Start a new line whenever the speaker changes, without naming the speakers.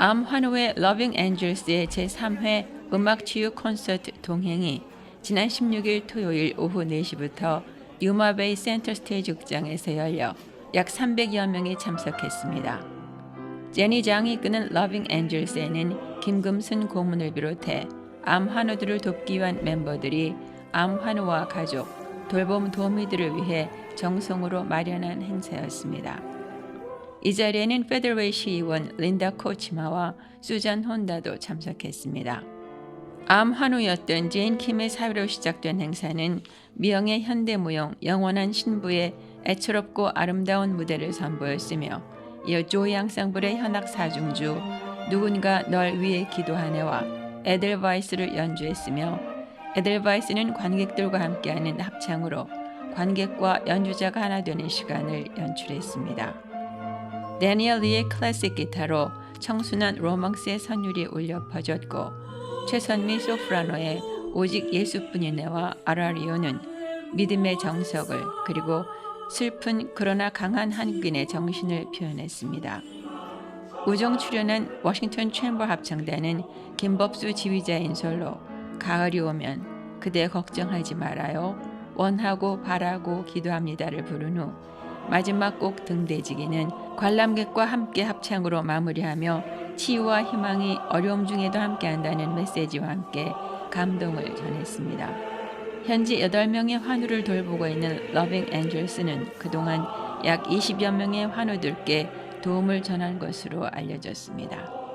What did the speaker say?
암 환호의 러빙 엔젤스의 제3회 음악 치유 콘서트 동행이 지난 16일 토요일 오후 4시부터 유마베이 센터 스테이지 극장에서 열려 약 300여 명이 참석했습니다. 제니 장이 끄는 러빙 엔젤스에는 김금순 고문을 비롯해 암 환우들을 돕기 위한 멤버들이 암 환우와 가족, 돌봄 도우미들을 위해 정성으로 마련한 행사였습니다. 이 자리에는 페더웨이 시의원 린다 코치마와 수잔 혼다도 참석했습니다. 암 환우였던 제인 킴의 사회로 시작된 행사는 미영의 현대무용 영원한 신부의 애처롭고 아름다운 무대를 선보였으며 이어 조이 양상불의 현악 사중주 누군가 널 위해 기도하네와 에델바이스를 연주했으며 에델바이스는 관객들과 함께하는 합창으로 관객과 연주자가 하나 되는 시간을 연출했습니다. 데니엘 리의 클래식 기타로 청순한 로망스의 선율이 울려 퍼졌고 최선미 소프라노의 오직 예수뿐이네와 아라리오는 믿음의 정석을 그리고 슬픈 그러나 강한 한국인의 정신을 표현했습니다. 우정 출연한 워싱턴 챔버 합창단은 김법수 지휘자인 솔로 가을이 오면 그대 걱정하지 말아요. 원하고 바라고 기도합니다를 부른 후 마지막 곡 등대지기는 관람객과 함께 합창으로 마무리하며 치유와 희망이 어려움 중에도 함께한다는 메시지와 함께 감동을 전했습니다. 현지 8명의 환우를 돌보고 있는 러빙 엔젤스는 그동안 약 20여 명의 환우들께 도움을 전한 것으로 알려졌습니다.